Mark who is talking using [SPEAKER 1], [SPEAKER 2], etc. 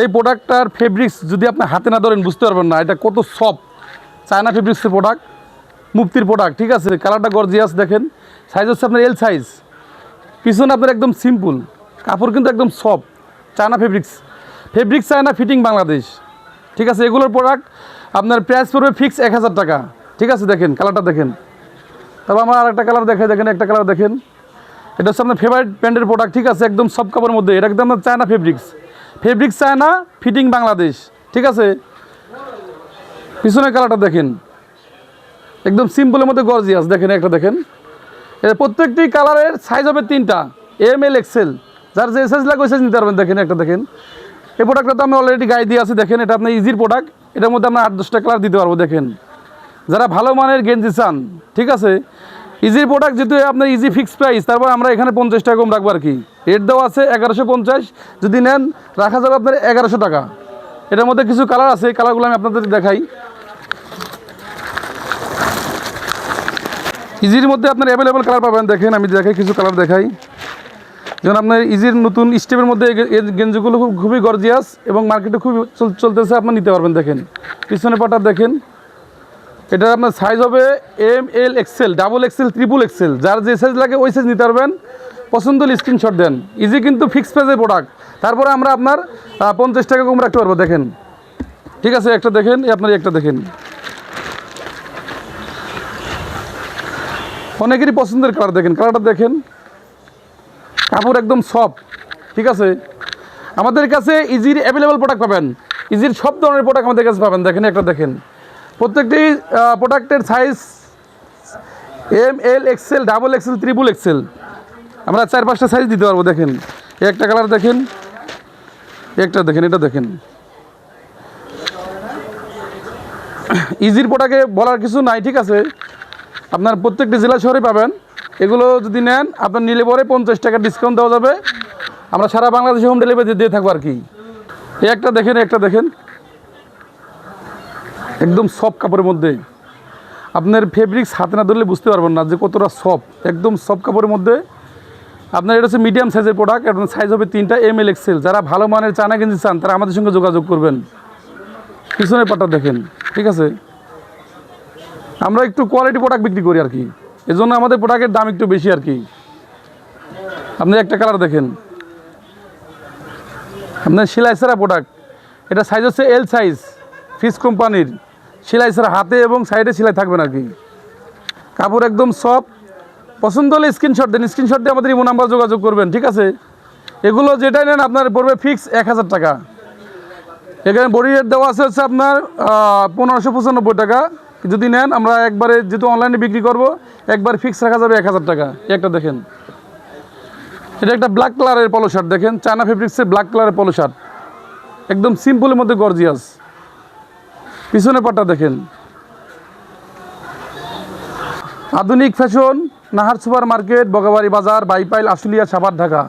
[SPEAKER 1] এই প্রোডাক্টটার ফেব্রিক্স যদি আপনি হাতে না ধরেন, বুঝতে পারবেন না। এটা কত সফট চায়না ফেব্রিক্সের প্রোডাক্ট মুক্তির প্রোডাক্ট ঠিক আছে? কালারটা গর্জিয়াস দেখেন। সাইজ হচ্ছে আপনার এল সাইজ পিছনে আপনার একদম সিম্পল কাপড় কিন্তু একদম soft China fabrics fabrics China fitting Bangladesh ঠিক আছে? এগুলোর প্রোডাক্ট আপনার প্রাইস পড়বে ফিক্স এক হাজার টাকা। ঠিক আছে? দেখেন কালারটা দেখেন। তারপর আমার আরেকটা কালার দেখে দেখেন, একটা কালার দেখেন। এটা হচ্ছে আপনার ফেভারিট ব্র্যান্ডের প্রোডাক্ট ঠিক আছে? একদম সব কাপড়ের মধ্যে। এটা একদম China fabrics fabrics China, fitting Bangladesh. ঠিক আছে? পিছনের কালারটা দেখেন। একদম সিম্পলের মধ্যে গর্জিয়াস। দেখেন একটা দেখেন। এর প্রত্যেকটি কালারের সাইজ হবে তিনটা। এম এল এক্সেল যার যে সাইজ লাগবে সাইজ নিতে পারবেন। দেখেন একটা দেখেন। এই প্রোডাক্টটা তো আমি অলরেডি গায়ে দিয়ে আছি। দেখেন, এটা আপনার ইজির প্রোডাক্ট এটার মধ্যে আমরা আট, দশটা কালার দিতে পারব। দেখেন। যারা ভালো মানের গেঞ্জি চান, ঠিক আছে? ইজির প্রোডাক্ট যেহেতু আপনার ইজি ফিক্স প্রাইস তারপর আমরা এখানে পঞ্চাশ টাকা কম রাখব আর কি। রেট দেওয়া আছে এগারোশো পঞ্চাশ। যদি নেন, রাখা যাবে আপনার এগারোশো টাকা। এটার মধ্যে কিছু কালার আছে, এই কালারগুলো আমি আপনাদের দেখাই। ইজির মধ্যে আপনার অ্যাভেলেবেল কালার পাবেন। দেখেন, আমি দেখাই কিছু কালার দেখাই। যেমন আপনার ইজির নতুন স্টেপের মধ্যে গেঞ্জিগুলো খুব খুবই গর্জিয়াস এবং মার্কেটে খুবই চল- চলতেছে, আপনি নিতে পারবেন, দেখেন। পিছনে পাটা দেখেন। এটা আপনার সাইজ হবে M L XL double XL triple XL যার যে সাইজ লাগে ওই সাইজ নিতে পারবেন। পছন্দ হলে স্ক্রিনশট দেন। ইজি কিন্তু ফিক্স প্রাইসের প্রোডাক্ট তারপরে আমরা আপনার পঞ্চাশ টাকা কম রাখতে পারব, দেখেন। ঠিক আছে, একটা দেখেন আপনার একটা দেখেন। অনেকেরই পছন্দের কালার দেখেন। কালারটা দেখেন। কাপড় একদম সফট ঠিক আছে? আমাদের কাছে ইজির অ্যাভেলেবল প্রোডাক্ট পাবেন। ইজির সব ধরনের প্রোডাক্ট আমাদের কাছে পাবেন। দেখেন, একটা দেখেন। প্রত্যেকটি প্রোডাক্টের size M L XL double XL triple XL আমরা চার, পাঁচটা সাইজ দিতে পারব, দেখেন। একটা কালার দেখেন। একটা দেখেন, এটা দেখেন। ইজির প্রোডাক্টে বলার কিছু নাই, ঠিক আছে? আপনার প্রত্যেকটি জেলা শহরে পাবেন। এগুলো যদি নেন, আপনার নিলে পরে পঞ্চাশ টাকা ডিসকাউন্ট দেওয়া যাবে। আমরা সারা বাংলাদেশে হোম ডেলিভারি দিয়ে থাকব আর কি। একটা দেখেন একটা দেখেন। একদম সফট কাপড়ের মধ্যে। আপনার ফেব্রিক্স হাতে না ধরলে বুঝতে পারবেন না যে কতটা সফট একদম সফট কাপড়ের মধ্যে। আপনার এটা হচ্ছে মিডিয়াম সাইজের প্রোডাক্ট এবং সাইজ হবে তিনটা এম এল এক্সেল যারা ভালো মানের চানা গেঞ্জি চান, তারা আমাদের সঙ্গে যোগাযোগ করবেন। পিছনের পাটা দেখেন, ঠিক আছে? আমরা একটু কোয়ালিটি প্রোডাক্ট বিক্রি করি আর কি। এজন্য আমাদের প্রোডাক্টের দাম একটু বেশি আর কি। আপনি একটা কালার দেখেন। আপনার সেলাই ছাড়া প্রোডাক্ট এটা সাইজ হচ্ছে এল সাইজ ফিস কোম্পানির সেলাই ছাড়া হাতে এবং সাইডে সেলাই থাকবেন আর কি কাপড় একদম সফট। পছন্দ হলে স্ক্রিনশট দেন, স্ক্রিনশট দিয়ে আমাদের ইমো নাম্বার যোগাযোগ করবেন, ঠিক আছে? এগুলো যেটাই নেন আপনার পড়বে ফিক্স এক হাজার টাকা। এখানে বডি রেট দেওয়া আছে হচ্ছে আপনার পনেরোশো পঁচানব্বই টাকা। যদি নেন, আমরা একবারে যেহেতু অনলাইনে বিক্রি করব, একবার ফিক্স রাখা যাবে এক হাজার টাকা। একটা দেখেন। এটা একটা ব্ল্যাক কালারের পলো শার্ট দেখেন। চায়না ফেব্রিক্সের ব্ল্যাক কালারের পলো শার্ট একদম সিম্পলের মধ্যে গর্জিয়াস পিছনে পাটটা দেখেন। আধুনিক fashion Nahar super market Bogabari বাজার বাইপাইল আশুলিয়া সাভার ঢাকা।